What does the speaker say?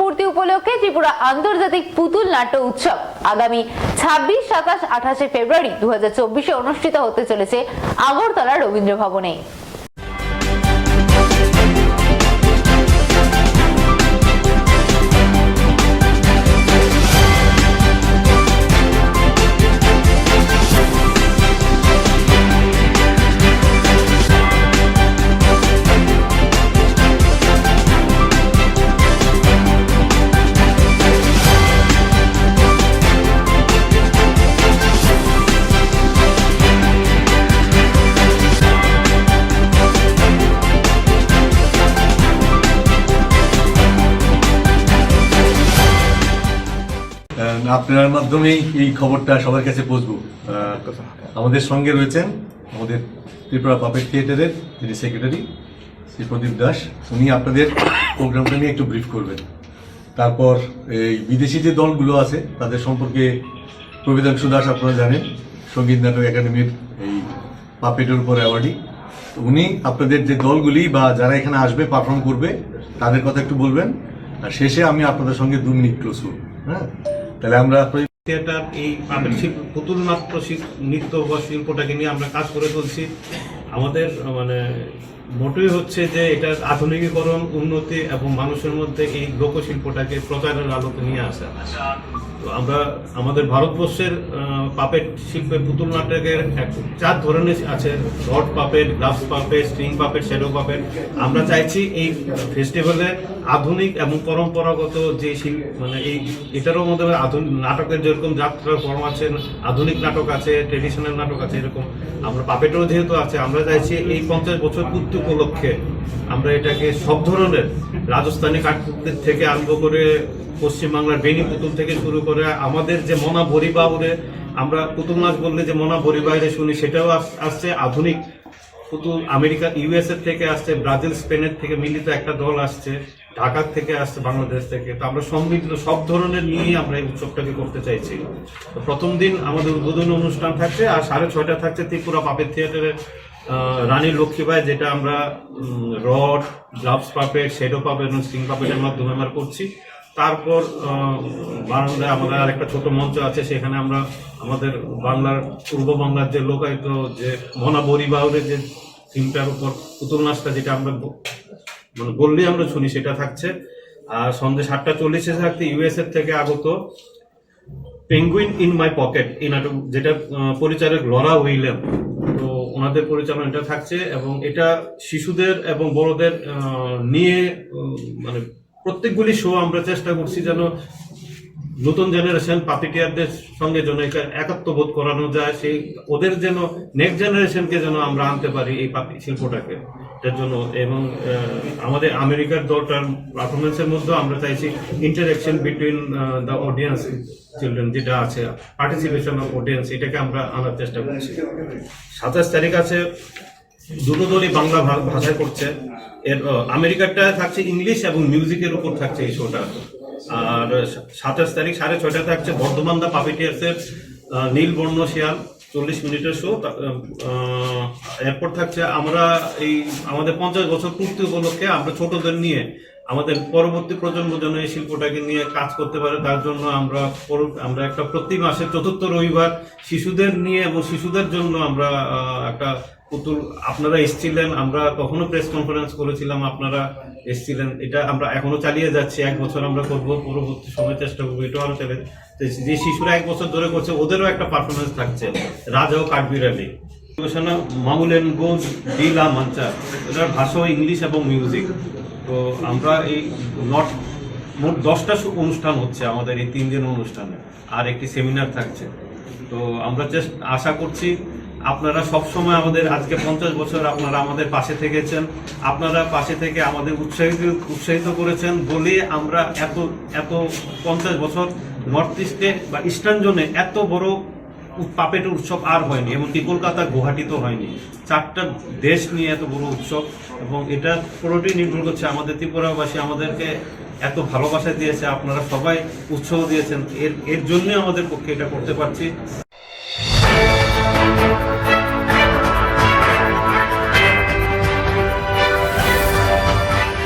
পূর্তি উপলক্ষে ত্রিপুরা আন্তর্জাতিক পুতুল নাট্য উৎসব আগামী ছাব্বিশ, সাতাশ, আঠাশে ফেব্রুয়ারি দু হাজার অনুষ্ঠিত হতে চলেছে আগরতলা রবীন্দ্র ভবনে। আপনার মাধ্যমেই এই খবরটা সবার কাছে পৌঁছবো। আমাদের সঙ্গে রয়েছেন আমাদের ত্রিপুরা পাপেট থিয়েটারের যিনি সেক্রেটারি, শ্রী প্রদীপ দাস। উনি আপনাদের প্রোগ্রামটা নিয়ে একটু ব্রিফ করবেন। তারপর এই বিদেশি যে দলগুলো আছে, তাদের সম্পর্কে প্রবিদাংশু দাস আপনারা জানেন, সংগীত নাটক একাডেমির এই পাপেটের উপর অ্যাওয়ার্ডি তো উনি আপনাদের যে দলগুলি বা যারা এখানে আসবে, পারফর্ম করবে, তাদের কথা একটু বলবেন। আর শেষে আমি আপনাদের সঙ্গে দু মিনিট ক্লোজ করব। হ্যাঁ? তাহলে আমরা থিয়েটার এই পুতুল নাট্য নৃত্য বা শিল্পটাকে নিয়ে আমরা কাজ করে চলছি। আমাদের মানে মোটই হচ্ছে যে এটার আধুনিকীকরণ, উন্নতি এবং মানুষের মধ্যে এই লোকশিল্পটাকে প্রচারের আলোতে নিয়ে আসা। তো আমরা, আমাদের ভারতবর্ষের পাপেট শিল্পে পুতুল নাটকের চার ধরনের আছে rod puppet gloves puppet, string puppet, shadow puppet. আমরা চাইছি এই ফেস্টিভ্যালে আধুনিক এবং পরম্পরাগত যে শিল্প মানে এই, এটারও মধ্যে আধুনিক নাটকের যেরকম যাত্রার ফর্ম আছে, আধুনিক নাটক আছে ট্রেডিশনাল নাটক আছে, এরকম। আমরা পাপেটও যেহেতু আছে, আমরা চাইছি এই পঞ্চাশ বছর পূর্তি উপলক্ষে আমরা এটাকে সব ধরনের রাজস্থানি কাঠপুকুর থেকে আরম্ভ করে পশ্চিমবাংলার বেনি পুতুল থেকে শুরু করে আমাদের যে মনা বরিবাউরে আমরা পুতুল নাচ বললে যে মনা বরিবাইরে শুনি, সেটাও আস- আসছে। আধুনিক পুতুল আমেরিকা, ইউএসএ থেকে আসছে, ব্রাজিল, স্পেনের থেকে মিলিত একটা দল আসছে। ঢাকার থেকে আসছে, বাংলাদেশ থেকে। তো আমরা সমৃদ্ধ, সব ধরনের নিয়েই আমরা এই উৎসবটাকে করতে চাইছি। তো প্রথম দিন আমাদের উদ্বোধনী অনুষ্ঠান থাকছে, আর সাড়ে ছয়টা থাকছে ত্রিপুরা পাপের থিয়েটারের রানী লক্ষ্মীবাই যেটা আমরা rod, gloves puppet shadow puppet এবং স্ট্রিং পাপেটের মাধ্যমে আমরা করছি। তারপর বারান্দায় আমাদের আর একটা ছোট মঞ্চ আছে, সেখানে আমরা আমাদের বাংলার, পূর্ব বাংলার যে লোকায়িত যে মনা বরিবাউরের যে থিমটার উপর পুতুল নাচটা, যেটা আমরা মানে বললেই আমরা শুনি, সেটা থাকছে। আর সন্ধ্যে সাতটা চল্লিশে থাকতে এর থেকে আগত পেঙ্গুইন ইন মাই পকেট এই নাটক, যেটা পরিচালক লরা উইলিয়াম। তো ওনাদের পরিচালনা এটা থাকছে এবং এটা শিশুদের এবং বড়দের নিয়ে মানে প্রত্যেকগুলি শো আমরা চেষ্টা করছি যেন নতুন জেনারেশন পাপিটিয়ারদের সঙ্গে যেন একা- একাত্মবোধ করানো যায়, সেই ওদের যেন নেক্সট জেনারেশনকে যেন আমরা আনতে পারি এই পাপি শিল্পটাকে। এটার জন্য এবং আমাদের আমেরিকার দলটার পারফরমেন্সের মধ্যেও আমরা চাইছি interaction between the audience children যেটা আছে পার্টিসিপেশন অফ অডিয়েন্স এটাকে আমরা আনার চেষ্টা করছি। সাতাশ তারিখ আছে, দুটো দলই বাংলা ভাষায় করছে। এর আমেরিকারটা থাকছে ইংলিশ এবং মিউজিকের উপর থাকছে এই শোটা আর সাতাশ তারিখ সাড়ে ছয়টা থাকছে বর্ধমান দা পাপিটিয়ার্সের আহ, নীল বর্ণ শিয়াল চল্লিশ মিনিটের শো এরপর থাকছে আমরা এই আমাদের পঞ্চাশ বছর পূর্তি উপলক্ষে আমরা ছোটদের নিয়ে আমাদের পরবর্তী প্রজন্ম যেন এই শিল্পটাকে নিয়ে কাজ করতে পারে, তার জন্য আমরা আমরা একটা প্রতি মাসে চতুর্থ রবিবার শিশুদের নিয়ে এবং শিশুদের জন্য আমরা একটা পুতুল, আপনারা এসছিলেন, আমরা কখনো প্রেস কনফারেন্স করেছিলাম, আপনারা এসছিলেন, এটা আমরা এখনও চালিয়ে যাচ্ছি, এক বছর আমরা করব, পরবর্তী সময় চেষ্টা করব এটাও আরও চালিয়ে যে শিশুরা এক বছর ধরে করছে, ওদেরও একটা পারফরমেন্স থাকছে, রাজা ও কাঠবিড়ালি। মামুলেন গোজ, ডিলা মাঞ্চা এটার ভাষা ইংলিশ এবং মিউজিক তো আমরা এই নট, মোট দশটা অনুষ্ঠান হচ্ছে আমাদের এই তিন দিন অনুষ্ঠানে, আর একটি সেমিনার থাকছে। তো আমরা জাস্ট আশা করছি আপনারা সব সময় আমাদের, আজকে পঞ্চাশ বছর আপনারা আমাদের পাশে থেকেছেন, আপনারা পাশে থেকে আমাদের উৎসাহিত উৎসাহিত করেছেন বলে আমরা এত এত পঞ্চাশ বছর নর্থ ইস্টে বা ইস্টার্ন জোনে এত বড় পাপেটের উৎসব আর হয়নি, এমনকি কলকাতা তো হয়নি। চারটা দেশ নিয়ে এত বড় উৎসব, এবং এটা পুরোটি নির্ভর করছে আমাদের ত্রিপুরাবাসী আমাদেরকে এত ভালোবাসা দিয়েছে, আপনারা সবাই উৎসাহ দিয়েছেন। এর এর জন্যে আমাদের পক্ষে এটা করতে পারছি।